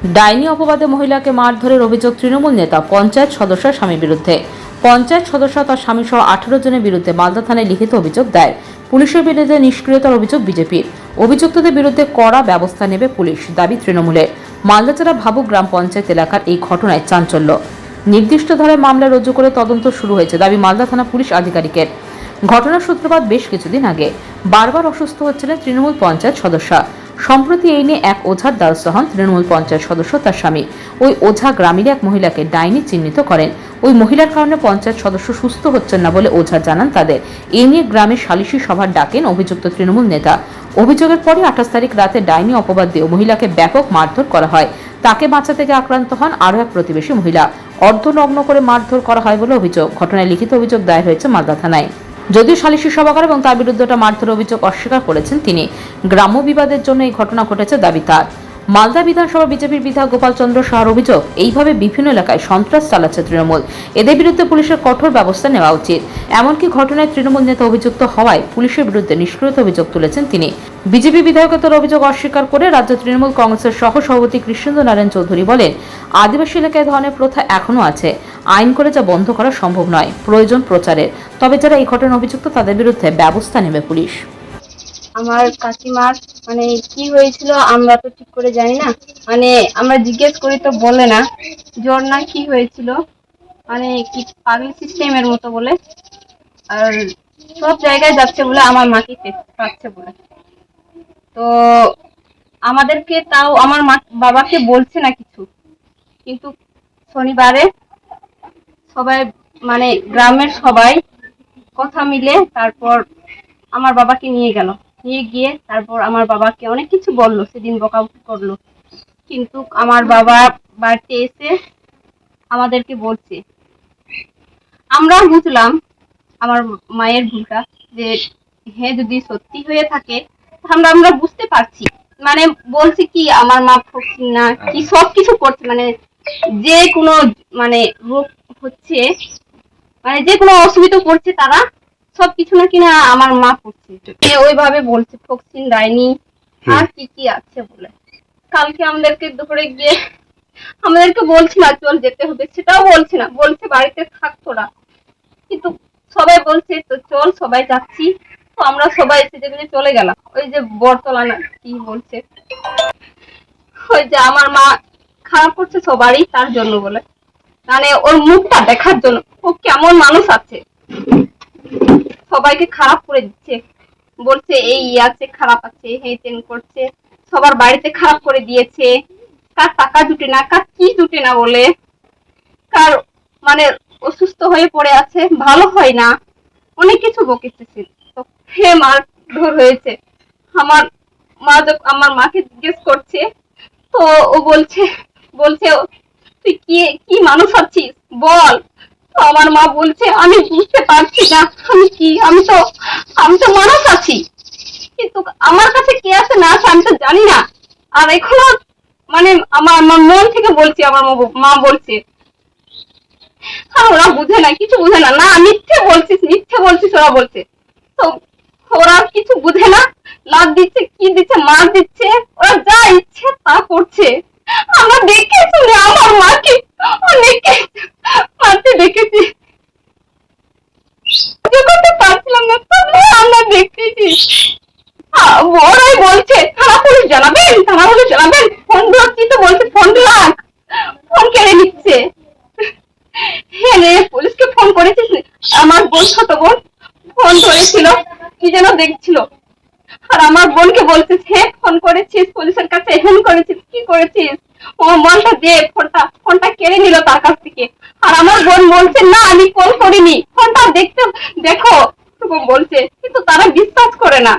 ডাইনি অপবাদে মহিলাকে মারধরের অভিযোগ তৃণমূল নেতা, পঞ্চায়েত সদস্য স্বামীর বিরুদ্ধে। পঞ্চায়েত সদস্য তার স্বামী সহ আঠারো জনের বিরুদ্ধে মালদা থানায় লিখিত অভিযোগ দেয় পুলিশের বিরুদ্ধে নিষ্ক্রিয়তার অভিযোগ বিজেপির। অভিযুক্তদের বিরুদ্ধে কড়া ব্যবস্থা নেবে পুলিশ, দাবি তৃণমূলের। মালদা জেলা ভাবুক গ্রাম পঞ্চায়েত এলাকার এই ঘটনায় চাঞ্চল্য। নির্দিষ্ট ধারায় মামলা রুজু করে তদন্ত শুরু হয়েছে, দাবি মালদা থানা পুলিশ আধিকারিকের। ঘটনার সূত্রপাত বেশ কিছুদিন আগে। বারবার অসুস্থ হচ্ছিলেন তৃণমূল পঞ্চায়েত সদস্য। সম্প্রতি এই নিয়ে এক ওঝার দ্বারস্থ হন তৃণমূল পঞ্চায়েত সদস্য তার স্বামী। ওই ওঝা গ্রামের এক মহিলাকে ডাইনি চিহ্নিত করেন। ওই মহিলার কারণে পঞ্চায়েত সদস্য সুস্থ হচ্ছেন না বলে ওঝা জানান তাদের। এ নিয়ে গ্রামের সালিশি সভার ডাকেন অভিযুক্ত তৃণমূল নেতা। অভিযোগের পরে আঠাশ তারিখ রাতে ডাইনি অপবাদ দিয়ে মহিলাকে ব্যাপক মারধর করা হয়। তাকে বাঁচা থেকে আক্রান্ত হন আরও এক প্রতিবেশী মহিলা। অর্ধনগ্ন করে মারধর করা হয় বলে অভিযোগ। ঘটনায় লিখিত অভিযোগ দায়ের হয়েছে মালদা থানায়। যদিও সালিশি সভাগার এবং তার বিরুদ্ধে ওঠা মারধর অভিযোগ অস্বীকার করেছেন তিনি, গ্রাম্য বিবাদের জন্য এই ঘটনা ঘটেছে দাবি তার। মালদা বিধানসভা বিজেপির বিধায়ক গোপাল চন্দ্র সাহার অভিযোগ, এইভাবে বিভিন্ন এলাকায় সন্ত্রাস চালাচ্ছে তৃণমূল। এদের বিরুদ্ধে পুলিশের কঠোর ব্যবস্থা নেওয়া উচিত। এমনকি ঘটনায় তৃণমূল নেতা অভিযুক্ত হওয়ায় পুলিশের বিরুদ্ধে নিষ্ক্রিয়তা অভিযোগ তুলেছেন তিনি। বিজেপি বিধায়কতার অভিযোগ অস্বীকার করে রাজ্য তৃণমূল কংগ্রেসের সহ সভাপতি কৃষ্ণেন্দ্র নারায়ণ চৌধুরী বলেন, আদিবাসী এলাকায় ধরনের প্রথা এখনও আছে। আইন করে যা বন্ধ করা সম্ভব নয়। প্রয়োজন প্রচারের। তবে যারা এই ঘটনায় অভিযুক্ত, তাদের বিরুদ্ধে ব্যবস্থা নেবে পুলিশ। আমার কাকিমার মানে কি হয়েছিল আমরা তো ঠিক করে জানি না। মানে আমরা জিজ্ঞেস করি তো বলে না জ্বর না কি হয়েছিল। মানে কি পাগল সিস্টেমের মতো বলে। আর সব জায়গায় যাচ্ছে বলে আমার মাকে পাচ্ছে বলে। তো আমাদেরকে তাও আমার মা, বাবাকে বলছে না কিছু। কিন্তু শনিবারে সবাই মানে গ্রামের সবাই কথা মিলে তারপর আমার বাবাকে নিয়ে গেল। নিয়ে গিয়ে তারপর আমার বাবাকে অনেক কিছু বলল সেদিন বকাবকি করল। কিন্তু আমার বাবা বাড়িতে এসে আমাদেরকে বলছে আমরা বুঝলাম আমার মায়ের ভুলটা যে হ্যাঁ যদি সত্যি হয়ে থাকে আমরা আমরা বুঝতে পারছি। মানে বলছি কি আমার মা না কি সব কিছু করছে। মানে যে কোনো মানে রোগ হচ্ছে মানে যে কোনো অসুবিধা করছে তারা সব কিছু না কিনা আমার মা করছে। ওইভাবে বলছে ফক্সিন ডাইনি আর কি কি আছে বলে। কালকে আমাদেরকে দুপুরে গিয়ে আমাদেরকে বলছি না চল যেতে হবে সেটাও বলছে না। বলছে বাড়িতে থাক তোরা কিন্তু সবাই বলছে তো চল সবাই যাচ্ছি। তো আমরা সবাই এসে যেগুলো চলে গেলাম ওই যে বরতলা না কি বলছে? ওই যে আমার মা খারাপ করছে সবারই তার জন্য বলে। মানে ওর মুখটা দেখার জন্য। ও কেমন মানুষ আছে। সবাইকে খারাপ করে দিচ্ছে। বলছে, এই ই আছে, খারাপ আছে হে তেন করছে। সবার বাড়িতে খারাপ করে দিয়েছে। কার টাকা জুটে না, কার কি জুটে না বলে। কার মানে অসুস্থ হয়ে পড়ে আছে, ভালো হয় না। অনেক কিছু বকেছে হে মার ধর হয়েছে। আমার মা আমার মাকে জিজ্ঞেস করছে, তো ও বলছে বলছে তুই কি কি মানুষ আছিস বল। আমার মা বলছে, আমি বুঝতে পারছি না। আমি কি, আমি তো আমি তো মানুষ আছি। কিন্তু আমার কাছে কে আছে না আছে আমি তো জানি না। আর এখনও মানে আমার মন থেকে বলছি, আমার মা- বলছে। আর ওরা বুঝে না, কিছু বুঝে না। না, মিথ্যে বলছিস মিথ্যে বলছিস, ওরা বলছে। তো ওরা কিছু বুঝে না। লাভ দিচ্ছে, কি দিচ্ছে, মার দিচ্ছে। ওরা যা ইচ্ছে তা করছে। আমরা দেখে আমার মাকে অনেকে মারতে দেখেছি। করতে পারছিলাম না তবু আমরা দেখতেছি। আহ, ওরাই বলছে থানা পুলিশ জানাবেন থানা পুলিশ জানাবেন ফোন ধরছি তো বলছে ফোন রাখ ফোন কেড়ে নিচ্ছে। হ্যাঁ রে পুলিশকে ফোন করেছিস? আমার বোন ছোট বোন ফোন ধরেছিল কি যেন দেখছিল। আর আমার বোনকে বলছিস হে ফোন করেছিস? পুলিশের কাছে ফোন করেছিস? কি করেছিস? ও বলটা দে ফোনটা ফোনটা কেড়ে নিল তার কাছ থেকে। আর আমার বোন বলছে না আমি কল করিনি। ফোনটা দেখতে দেখো। বলছে কিন্তু তারা বিশ্বাস করে না।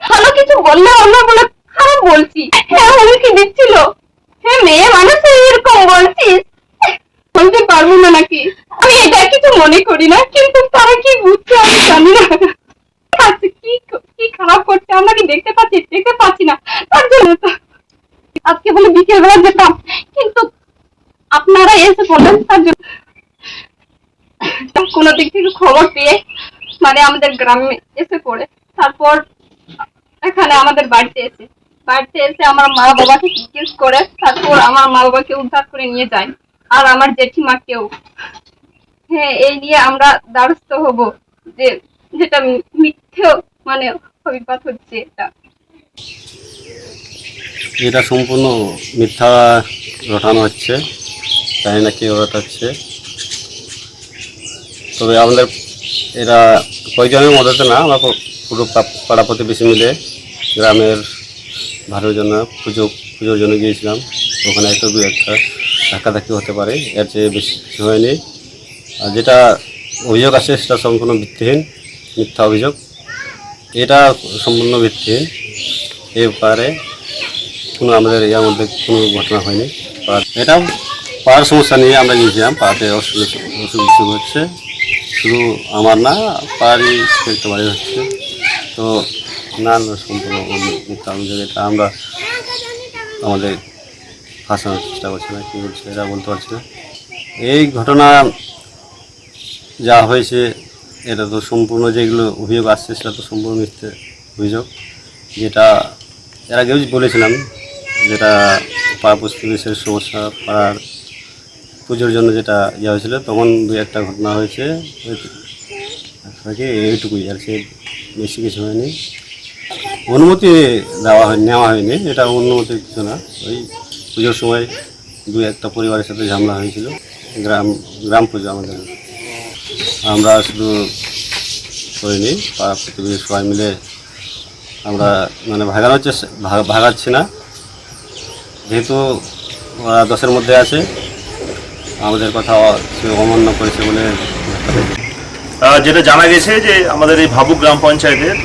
ভালো কিছু বললে অন্য বলে খারাপ বলছি। হ্যাঁ হুমকি দিচ্ছিল হ্যাঁ মেয়ে মানুষ এরকম বলছিস? বলতে পারব না নাকি? আমি এটা কিছু মনে করি না কিন্তু তারা কি বুঝছে আমি জানি না। আচ্ছা, কি খারাপ করছে, আমরা কি দেখতে পাচ্ছি? দেখতে পাচ্ছি না। তার জন্য তো আজকে বলে বিকেল বেলা যেতাম। কিন্তু আপনারা এসে বললেন, তার জন্য কোনো দিক থেকে খবর পেয়ে মানে আমাদের গ্রামে এসে পড়ে। তারপর এখানে আমাদের বাড়িতে এসে বাড়িতে এসে আমার মা বাবাকে জিজ্ঞেস করে, তারপর আমার মা বাবাকে উদ্ধার করে নিয়ে যায় আর আমার জেঠিমাকেও। হ্যাঁ এই নিয়ে আমরা দ্বারস্থ হব। যে, যেটা মিথ্যে মানে এটা সম্পূর্ণ মিথ্যা রটানো হচ্ছে জানি না কে রটাচ্ছে? তবে আমাদের, এরা কয়েকজনের মদতে না, আমরা পুরো পাড়া প্রতিবেশী মিলে গ্রামের ভালোর জন্য পুজো, পুজোর জন্য গিয়েছিলাম। ওখানে একটা দু একটা ধাক্কাধাক্কি হতে পারে, এর চেয়ে বেশি কিছু হয়নি। আর যেটা অভিযোগ আছে সেটা সম্পূর্ণ ভিত্তিহীন, মিথ্যা অভিযোগ। এটা সম্পূর্ণ ভিত্তিহীন এ ব্যাপারে কোনো আমাদের ইয়ার মধ্যে কোনো ঘটনা হয়নি। এটা পাড়ার সমস্যা নিয়ে আমরা গিয়েছিলাম। পাড়াতে অসুবিধা অসুখ বিসুখ হচ্ছে। শুধু আমার না একটা বাড়ি হচ্ছে। তো না সম্পূর্ণ এটা আমরা আমাদের ফাঁসানোর চেষ্টা করছি না। কী বলছে, এটা বলতে পারছি না। এই ঘটনা যা হয়েছে এটা তো সম্পূর্ণ যেগুলো অভিযোগ আসছে, সেটা তো সম্পূর্ণ মিথ্যে অভিযোগ। যেটা এর আগেও বলেছিলাম, যেটা পাড়া প্রতিবেশের সমস্যা, পাড়ার পুজোর জন্য যেটা ইয়ে হয়েছিল, তখন দু একটা ঘটনা হয়েছে। এইটুকুই, আর সে বেশি কিছু হয়নি। অনুমতি দেওয়া হয়, নেওয়া হয়নি, এটা অনুমতি কিছু না। ওই পুজোর সময় দু একটা পরিবারের সাথে ঝামেলা হয়েছিল। গ্রাম গ্রাম পুজো আমাদের। আমরা শুধু করিনি, পাড়া প্রতিবেশী সবাই মিলে আমরা মানে ভাগানোর চেষ্টা ভাগ- ভাগাচ্ছি না। যেহেতু ওরা দশের মধ্যে আছে, আমাদের কথা সে অমান্য করেছে বলে যেটা জানা গেছে যে আমাদের এই ভাবুক গ্রাম পঞ্চায়েতের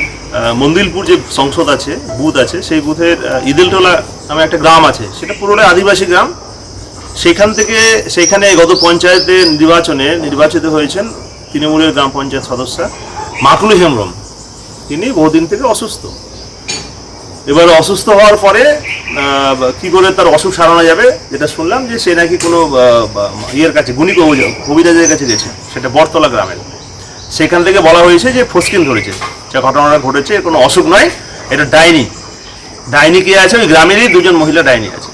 মন্দিলপুর যে সংসদ আছে, বুথ আছে, সেই বুথের ইদিলটোলা নামে একটা গ্রাম আছে। সেটা পুরোটাই আদিবাসী গ্রাম। সেখান থেকে সেইখানে গত পঞ্চায়েতের নির্বাচনে নির্বাচিত হয়েছেন তৃণমূলের গ্রাম পঞ্চায়েত সদস্য। মাকলু হেমব্রম। তিনি বহুদিন থেকে অসুস্থ। এবার অসুস্থ হওয়ার পরে কি করে তার অসুখ সারানো যাবে যেটা শুনলাম যে সে নাকি কোনো ইয়ের কাছে গুণী কবি- কবিরাজের কাছে গেছে সেটা বটতলা গ্রামের। সেখান থেকে বলা হয়েছে যে ফসকিন ধরেছে। যা ঘটনাটা ঘটেছে কোনো অসুখ নয় এটা ডাইনি। ডাইনি কে আছে? ওই গ্রামেরই দুজন মহিলা ডাইনি আছে।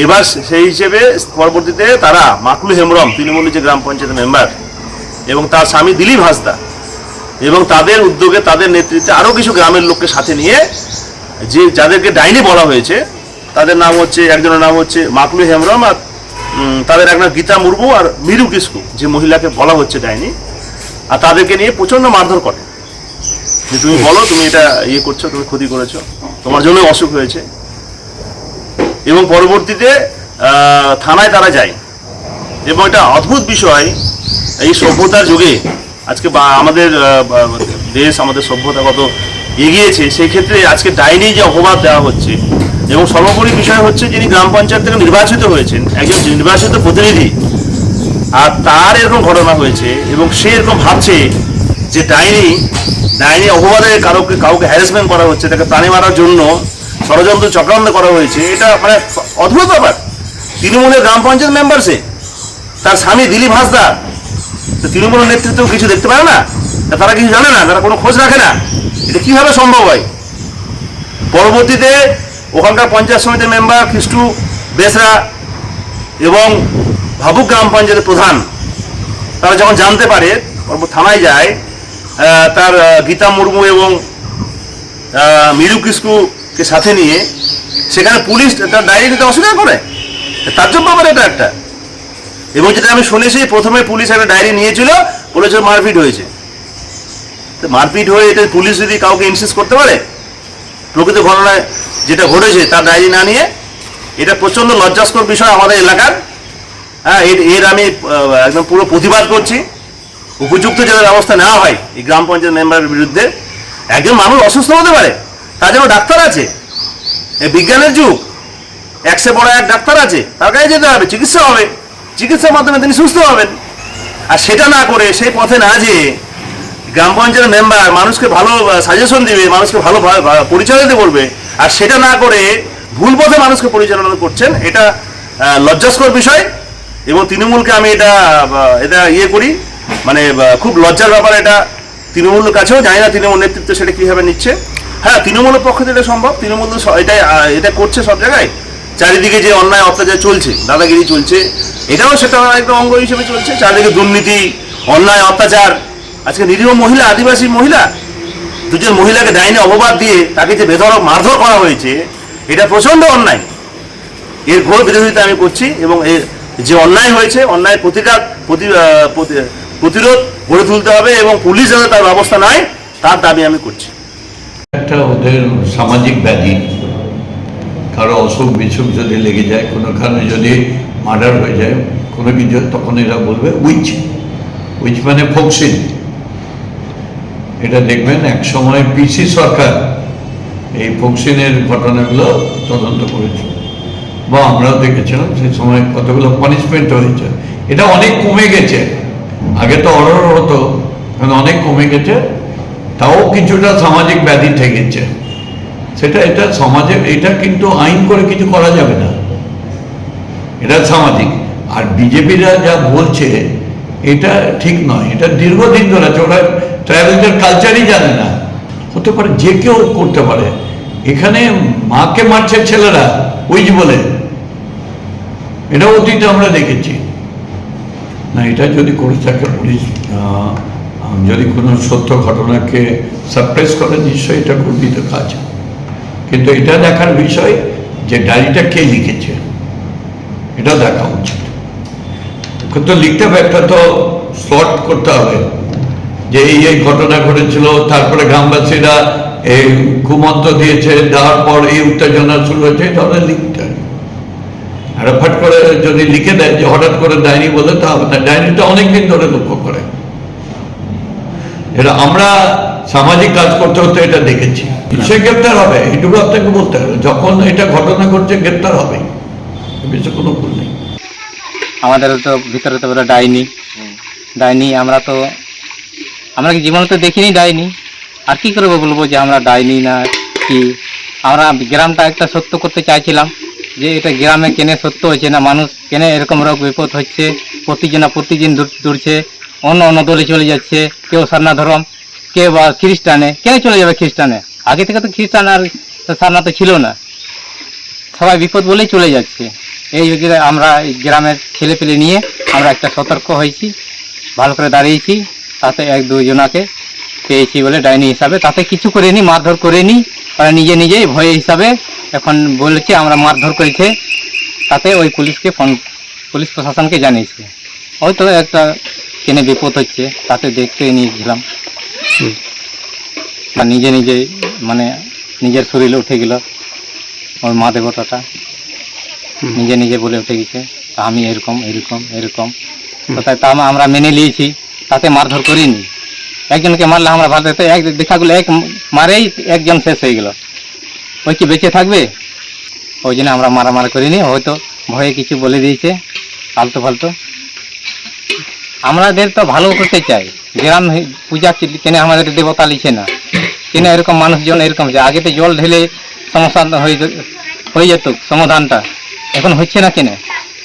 এবার সেই হিসেবে পরবর্তীতে তারা মাকলু হেমব্রম তৃণমূলের যে গ্রাম পঞ্চায়েত মেম্বার এবং তার স্বামী দিলীপ হাসদা। এবং তাদের উদ্যোগে তাদের নেতৃত্বে আরও কিছু গ্রামের লোককে সাথে নিয়ে যে যাদেরকে ডাইনি বলা হয়েছে তাদের নাম হচ্ছে একজনের নাম হচ্ছে মাকলু হেমব্রম আর তাদের এক নাম গীতা মুর্মু আর মিরু কিস্কু যে মহিলাকে বলা হচ্ছে ডাইনি। আর তাদেরকে নিয়ে প্রচণ্ড মারধর করে। যে তুমি বলো তুমি এটা ইয়ে করছ তুমি ক্ষতি করেছ তোমার জন্য অসুখ হয়েছে। এবং পরবর্তীতে থানায় তারা যায়। এবং এটা অদ্ভুত বিষয় এই সভ্যতার যুগে আজকে আমাদের দেশ, আমাদের সভ্যতা কত এগিয়েছে সেই ক্ষেত্রে আজকে ডাইনি যে অপবাদ দেওয়া হচ্ছে এবং সর্বোপরি বিষয় হচ্ছে যিনি গ্রাম পঞ্চায়েত থেকে নির্বাচিত হয়েছেন, একজন নির্বাচিত প্রতিনিধি, আর তার এরকম ঘটনা হয়েছে এবং সে এরকম ভাবছে যে ডাইনি ডাইনি অপবাদে কারোকে, কাউকে হ্যারাসমেন্ট করা হচ্ছে, তাকে প্রাণী মারার জন্য ষড়যন্ত্র চক্রান্ত করা হয়েছে, এটা মানে অদ্ভুত ব্যাপার। তৃণমূলের গ্রাম পঞ্চায়েত মেম্বার সে তার স্বামী দিলীপ হাসদা তো তৃণমূলের নেতৃত্ব কিছু দেখতে পারে না? তারা কিছু জানে না, তারা কোনো খোঁজ রাখে না। এটা কীভাবে সম্ভব হয়? পরবর্তীতে ওখানকার পঞ্চায়েত সমিতির মেম্বার খ্রিস্টু বেসরা এবং ভাবুক গ্রাম পঞ্চায়েতের প্রধান, তারা যখন জানতে পারে থানায় যায় তার গীতা মুর্মু এবং মিরু কিস্কুকে সাথে নিয়ে সেখানে পুলিশ, তার ডায়েরি দিতে অস্বীকার করে। তার জন্য ব্যাপার এটা একটা। এবং যেটা আমি শুনেছি, প্রথমে পুলিশ একটা ডায়েরি নিয়েছিল বলেছিল মারপিট হয়েছে। তো মারপিট হয়ে এটা পুলিশ যদি কাউকে ইনসিস্ট করতে পারে, প্রকৃত ঘটনায় যেটা ঘটেছে তার ডায়েরি না নিয়ে, এটা প্রচণ্ড লজ্জাস্কর বিষয় আমাদের এলাকার। হ্যাঁ এর এর আমি একদম পুরো প্রতিবাদ করছি। উপযুক্ত যেন ব্যবস্থা নেওয়া হয়, এই গ্রাম পঞ্চায়েত মেম্বারের বিরুদ্ধে, একজন মানুষ অসুস্থ হতে পারে, তার জন্য ডাক্তার আছে। বিজ্ঞানের যুগ, একশো বড় এক ডাক্তার আছে, তার কাছে যেতে হবে, চিকিৎসা হবে। চিকিৎসার মাধ্যমে তিনি সুস্থ হবেন। আর সেটা না করে সেই পথে না যেয়ে গ্রাম পঞ্চায়েত মেম্বার মানুষকে ভালো সাজেশন দিবে, মানুষকে ভালো পরিচালনা দিতে বলবে আর সেটা না করে ভুল পথে মানুষকে পরিচালনা করছেন, এটা লজ্জাস্কর বিষয়। এবং তৃণমূলকে আমি এটা এটা ইয়ে করি মানে খুব লজ্জার ব্যাপার এটা। তৃণমূলের কাছেও জানি না তৃণমূল নেতৃত্ব সেটা কীভাবে নিচ্ছে। হ্যাঁ তৃণমূলের পক্ষ থেকে এটা সম্ভব, তৃণমূল এটাই এটা করছে সব জায়গায়। চারিদিকে যে অন্যায় অত্যাচার চলছে, দাদাগিরি চলছে, এটাও সেটা একটা অঙ্গ হিসেবে চলছে। চারিদিকে দুর্নীতি, অন্যায়, অত্যাচার। আজকে নিরীহ মহিলা, আদিবাসী মহিলা, দুজন মহিলাকে ডাইনি অপবাদ দিয়ে তাকে যে বেধরক মারধর করা হয়েছে, এটা প্রচণ্ড অন্যায়। এর ঘোর বিরোধিতা আমি করছি এবং এর যে অন্যায় হয়েছে, অন্যায় প্রতিকার, প্রতি- প্রতি- প্রতিরোধ গড়ে তুলতে হবে এবং পুলিশ যাতে তার ব্যবস্থা নেয়, তার দাবি আমি করছি। একটা ওদের সামাজিক ব্যাধি। কারও অসুখ বিসুখ যদি লেগে যায় কোনো কারণে যদি মার্ডার হয়ে যায়, কোনো কিছু, তখন এরা বলবে উইচ উইচ মানে ফোকসিন এটা দেখবেন এক সময় পিসি সরকার এই ফোকসিনের ঘটনাগুলো তদন্ত করেছিল বা আমরাও দেখেছিলাম সেই সময় কতগুলো পানিশমেন্ট হয়েছে। এটা অনেক কমে গেছে। আগে তো অর্ডার হতো এখন অনেক কমে গেছে। তাও কিছুটা সামাজিক ব্যাধি থেকেছে সেটা, এটা সমাজে, এটা কিন্তু আইন করে কিছু করা যাবে না। এটা সামাজিক। আর বিজেপিরা যা বলছে, এটা ঠিক নয়। এটা দীর্ঘদিন ধরে আছে। ওরা ট্রাইবেলদের কালচারই জানে না। হতে পারে যে কেউ করতে পারে। এখানে মাকে মারছে ছেলেরা উইজ বলে। এটা অতীতে আমরা দেখেছি। না, এটা যদি করে থাকে পুলিশ যদি কোনো সত্য ঘটনাকে সাপ্রেস করে, নিশ্চয়ই এটা গর্বিত কাজ। কিন্তু এটা দেখার বিষয় যে ডায়েরিটা কে লিখেছে। এটা দেখা উচিত। তো লিখতে হবে, একটা তো স্লট করতে হবে যে এই এই ঘটনা ঘটেছিল, তারপরে গ্রামবাসীরা এই কুমন্ত দিয়েছে, দেওয়ার পর এই উত্তেজনা শুরু হয়েছে, এই ধরনের লিখতে আর ফট করে যদি লিখে দেয়, যে হঠাৎ করে ডায়েরি বলে, তা হবে না। ডায়েরিটা অনেকদিন ধরে লক্ষ্য করে। এটা আমরা সামাজিক কাজ করতে করতে এটা দেখেছি। সে গ্রেপ্তার হবে, এটুকু আপনাকে বলতে হবে। যখন এটা ঘটনা ঘটছে, গ্রেপ্তার হবে। বেশি কোনো ভুল নেই। আমাদের তো ভিতরে তো বলে ডাইনি। ডাইনি, আমরা তো, আমরা কি জীবনে তো দেখিনি ডাইনি। আর কি করব বলব যে আমরা ডাইনি না কি? আমরা গ্রামটা একটা সত্য করতে চাইছিলাম যে এটা গ্রামে কেনে সত্য হয়েছে না মানুষ, কেনে এরকম রোগ বিপদ হচ্ছে প্রতিজনা প্রতিদিন দূর- দূরছে, অন্য অন্য দলে চলে যাচ্ছে, কেউ সারনা ধর্ম। কেউ বা খ্রিস্টানে, কেন চলে যাবে খ্রিস্টানে? আগে থেকে তো খ্রিস্টান আর সারনা তো ছিল না। সবাই বিপদ বলেই চলে যাচ্ছে। এই আমরা গ্রামের ছেলে পেলে নিয়ে আমরা একটা সতর্ক হয়েছি, ভালো করে দাঁড়িয়েছি, তাতে এক দুজনাকে পেয়েছি বলে ডাইনি হিসাবে। তাতে কিছু করেনি, মারধর করেনি, ওরা নিজে নিজেই ভয় হিসাবে এখন বলেছে আমরা মারধর করেছে। তাতে ওই পুলিশকে ফোন, পুলিশ প্রশাসনকে জানিয়েছে। হয়তো একটা কেনে বিপদ হচ্ছে, তাতে দেখতে নিয়েছিলাম। বা নিজে নিজে মানে নিজের শরীরে উঠে গেল ওই মা দেবতাটা। নিজে নিজে বলে উঠে গেছে তা আমি এরকম এরকম এরকম। তাই তা আমরা মেনে নিয়েছি তাতে মারধর করিনি। একজনকে মারলে আমরা ভালো তো এক দেখাগুলো এক মারেই একজন শেষ হয়ে গেল। ওই কি বেঁচে থাকবে? ওই জন্য আমরা মারামারি করিনি হয়তো ভয়ে কিছু বলে দিয়েছে ফালতু ফালতু। আমাদের তো ভালো করতে চাই। গ্রাম পূজা কেন আমাদের দেবতা লিখে না। কেন এরকম মানুষজন এরকম যে, আগে তো জল ঢেলে সমস্যা হয়ে হয়ে যেত সমাধানটা। এখন হচ্ছে না কেন?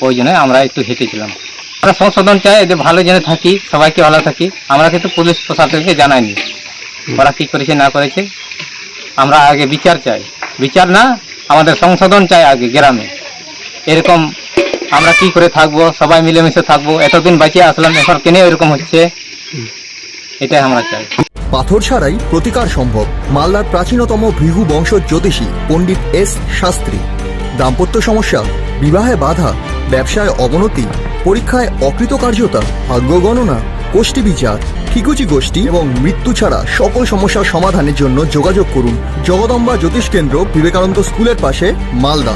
ওই জন্য আমরা একটু হেঁটেছিলাম আমরা সংশোধন চাই যে, ভালো জেনে থাকি, সবাইকে ভালো থাকি। আমরা কিন্তু পুলিশ প্রশাসনকে জানাইনি ওরা কি করেছে, না করেছে? আমরা আগে বিচার চাই। বিচার না, আমাদের সংশোধন চাই আগে গ্রামে। এরকম আমরা কি করে থাকব? সবাই মিলেমিশে থাকব। এতদিন বাঁচিয়ে আসলাম, এখন কেন এরকম হচ্ছে? এটাই আমরা চাই। পাথর ছাড়াই প্রতিকার সম্ভব। মালদার প্রাচীনতম ভৃহু বংশ জ্যোতিষী পণ্ডিত এস শাস্ত্রী। দাম্পত্য সমস্যা, বিবাহে বাধা, ব্যবসায় অবনতি, পরীক্ষায় অকৃতকার্যতা, ভাগ্য গণনা গোষ্ঠী বিচার, ঠিকুচি গোষ্ঠী এবং মৃত্যু ছাড়া সকল সমস্যার সমাধানের জন্য যোগাযোগ করুন জগদম্বা জ্যোতিষ কেন্দ্র বিবেকানন্দ স্কুলের পাশে, Malda.